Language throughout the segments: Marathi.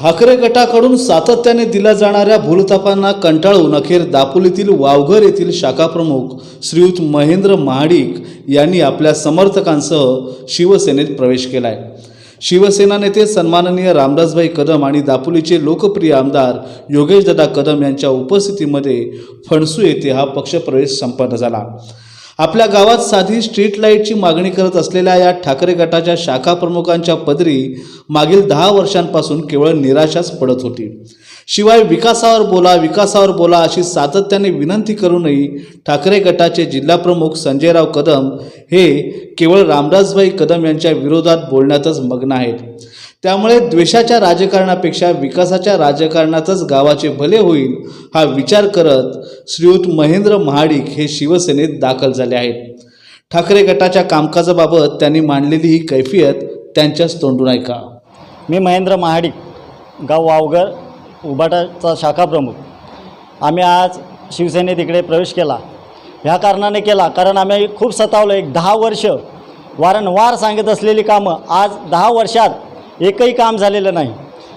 ठाकरे गटाकडून सातत्याने दिल्या जाणाऱ्या भूलतापांना कंटाळून अखेर दापोलीतील वावघर येथील शाखाप्रमुख श्रीयुत महेंद्र महाडिक यांनी आपल्या समर्थकांसह शिवसेनेत प्रवेश केलाय. शिवसेना नेते सन्माननीय रामदासभाई कदम आणि दापोलीचे लोकप्रिय आमदार योगेशदादा कदम यांच्या उपस्थितीमध्ये फणसू येथे हा पक्षप्रवेश संपन्न झाला. आपल्या गावात साधी स्ट्रीट लाईटची मागणी करत असलेल्या या ठाकरे गटाच्या शाखा प्रमुखांच्या पदरी मागील दहा वर्षांपासून केवळ निराशाच पडत होती. शिवाय विकासावर बोला विकासावर बोला अशी सातत्याने विनंती करूनही ठाकरे गटाचे जिल्हाप्रमुख संजयराव कदम हे केवळ रामदासभाई कदम यांच्या विरोधात बोलण्यातच मग्न आहेत. त्यामुळे द्वेषाच्या राजकारणापेक्षा विकासाच्या राजकारणातच गावाचे भले होईल हा विचार करत श्रीयुत महेंद्र महाडिक हे शिवसेनेत दाखल झाले आहेत. ठाकरे गटाच्या कामकाजाबाबत त्यांनी मांडलेली ही कैफियत त्यांच्याच तोंडून ऐका. मी महेंद्र महाडिक गाव वावगर उबाटाचा शाखा प्रमुख. आम्ही आज शिवसेनेत इकडे प्रवेश केला. ह्या कारणाने केला कारण आम्ही खूप सतावलं. एक दहा वर्ष वारंवार सांगत असलेली कामं आज दहा वर्षात एकही काम झालेलं नाही.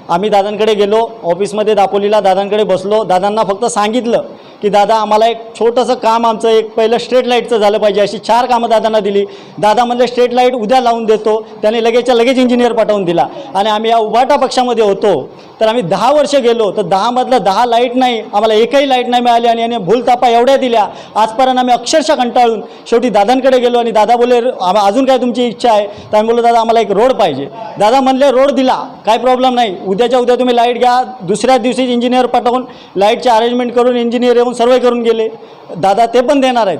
आम्ही दादांकडे गेलो ऑफिसमध्ये दापोलीला दादांकडे बसलो. दादांना फक्त सांगितलं की दादा आम्हाला एक छोटंसं काम आमचं एक पहिलं स्ट्रीट लाईटचं झालं पाहिजे. अशी चार कामं दादांना दिली. दादा म्हणले स्ट्रीट लाइट उद्या लावून देतो. त्याने लगेचच्या लगेच इंजिनियर पाठवून दिला. आणि आम्ही या उभाटा पक्षामध्ये होतो. तर आम्ही दहा वर्ष गेलो. तर दहामधलं दहा लाइट नाही आम्हाला एकही लाइट नाही मिळाली आणि याने भूलतापा एवढ्या दिल्या. आजपर्यंत आम्ही अक्षरशः कंटाळून शेवटी दादांकडे गेलो आणि दादा बोलले "आम्हा- अजून काय तुमची इच्छा आहे? तर आम्ही बोललो दादा आम्हाला एक रोड पाहिजे. दादा म्हणले रोड दिला. काय प्रॉब्लेम नाही. उद्याच्या उद्या तुम्ही लाइट घ्या. दुसऱ्या दिवशीच इंजिनियर पाठवून लाईटचे अरेंजमेंट करून इंजिनियर येऊन सर्वे करून गेले. दादा ते पण देणार आहेत.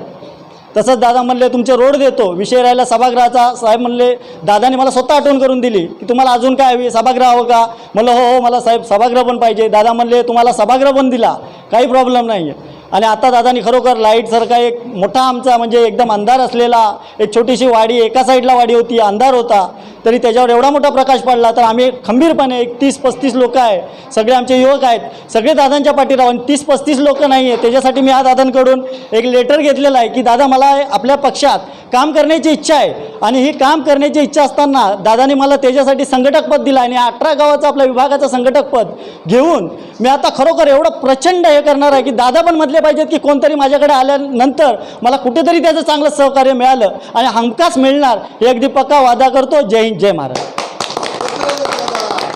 तसंच दादा म्हणले तुमचे रोड देतो. विषय राहिला सभागृहाचा. साहेब म्हणले दादाने मला स्वतः आठवण करून दिली की तुम्हाला अजून काय हवी? सभागृह हवं का? म्हणलं हो हो मला साहेब सभागृह पण पाहिजे. दादा म्हणले तुम्हाला सभागृह पण दिला. काही प्रॉब्लेम नाही आहे आणि आता दादानी खरोखर लाईटसारखा एक मोठा आमचा म्हणजे एकदम अंधार असलेला एक छोटीशी वाडी एका साईडला वाडी होती अंधार होता. तरी त्याच्यावर एवढा मोठा प्रकाश पडला तर आम्ही खंबीरपणे एक तीस पस्तीस लोक आहे. सगळे आमचे युवक आहेत. सगळे दादांच्या पाठी राहून तीस पस्तीस लोक नाही आहे त्याच्यासाठी मी या दादांकडून एक लेटर घेतलेलं आहे की दादा मला आपल्या पक्षात काम करण्याची इच्छा आहे. आणि ही काम करण्याची इच्छा असताना दादाने मला त्याच्यासाठी संघटक पद दिलं आणि अठरा गावाचं आपल्या विभागाचं संघटक पद घेऊन मी आता खरोखर एवढं प्रचंड हे करणार आहे की दादा पण म्हटले पाहिजेत की कोणतरी माझ्याकडे आल्यानंतर मला कुठेतरी त्याचं चांगलं सहकार्य मिळालं आणि हमखास मिळणार हे अगदी पक्का वादा करतो. जय हिंद जय महाराज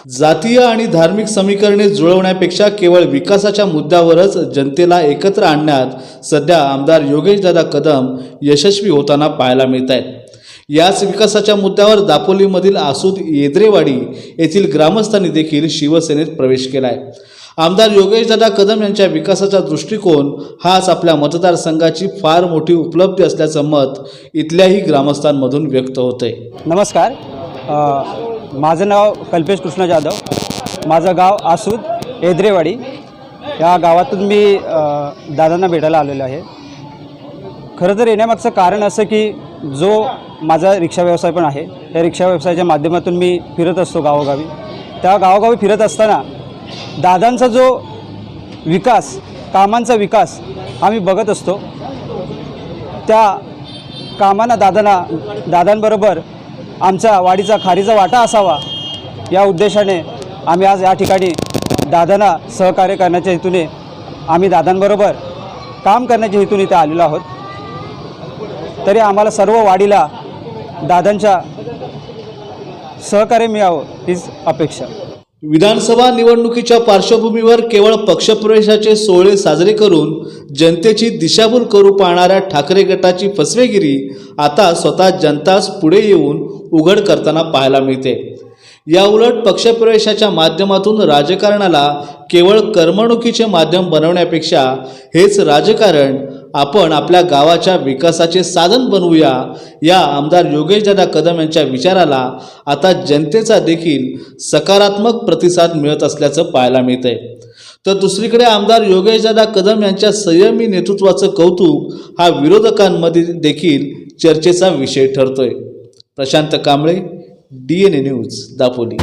जातीय आणि धार्मिक समीकरणे जुळवण्यापेक्षा केवळ विकासाच्या मुद्द्यावरच जनतेला एकत्र आणण्यात सध्या आमदार योगेशदादा कदम यशस्वी होताना पाहायला मिळत आहेत याच विकासाच्या मुद्द्यावर दापोलीमधील आसूद येद्रेवाडी येथील ग्रामस्थांनी देखील शिवसेनेत प्रवेश केला आहे आमदार योगेशदादा कदम यांच्या विकासाचा दृष्टिकोन हाच आपल्या मतदारसंघाची फार मोठी उपलब्धी असल्याचं मत इथल्याही ग्रामस्थांमधून व्यक्त होतंय. नमस्कार. माझं नाव कल्पेश कृष्ण जाधव. माझं गाव आसूद एद्रेवाडी. या गावातून मी दादांना भेटायला आलेलो आहे. खरं तर येण्यामागचं कारण असं की जो माझा रिक्षा व्यवसाय पण आहे त्या रिक्षा व्यवसायाच्या माध्यमातून मी फिरत असतो गावोगावी. त्या गावोगावी फिरत असताना दादांचा जो विकास कामांचा विकास आम्ही बघत असतो त्या कामांना दादांना दादांबरोबर आमचा वाडीचा खारीचा वाटा असावा या उद्देशाने आम्ही आज या ठिकाणी दादांना सहकार्य करण्याच्या हेतूने आम्ही दादांबरोबर काम करण्याच्या हेतून इथे आलेलो आहोत. तरी आम्हाला सर्व वाडीला दादांच्या सहकार्य मिळावं हीच अपेक्षा. विधानसभा निवडणुकीच्या पार्श्वभूमीवर केवळ पक्षप्रवेशाचे सोहळे साजरे करून जनतेची दिशाभूल करू पाहणाऱ्या ठाकरे गटाची फसवेगिरी आता स्वतः जनताच पुढे येऊन उघड करताना पाहायला मिळते. याउलट पक्षप्रवेशाच्या माध्यमातून राजकारणाला केवळ करमणुकीचे माध्यम बनवण्यापेक्षा हेच राजकारण आपण आपल्या गावाच्या विकासाचे साधन बनवूया या आमदार योगेशदादा कदम यांच्या विचाराला आता जनतेचा देखील सकारात्मक प्रतिसाद मिळत असल्याचं पाहायला मिळतंय. तर दुसरीकडे आमदार योगेशदादा कदम यांच्या संयमी नेतृत्वाचं कौतुक हा विरोधकांमध्ये देखील चर्चेचा विषय ठरतोय. Prashant Kamble D N A news Dapoli.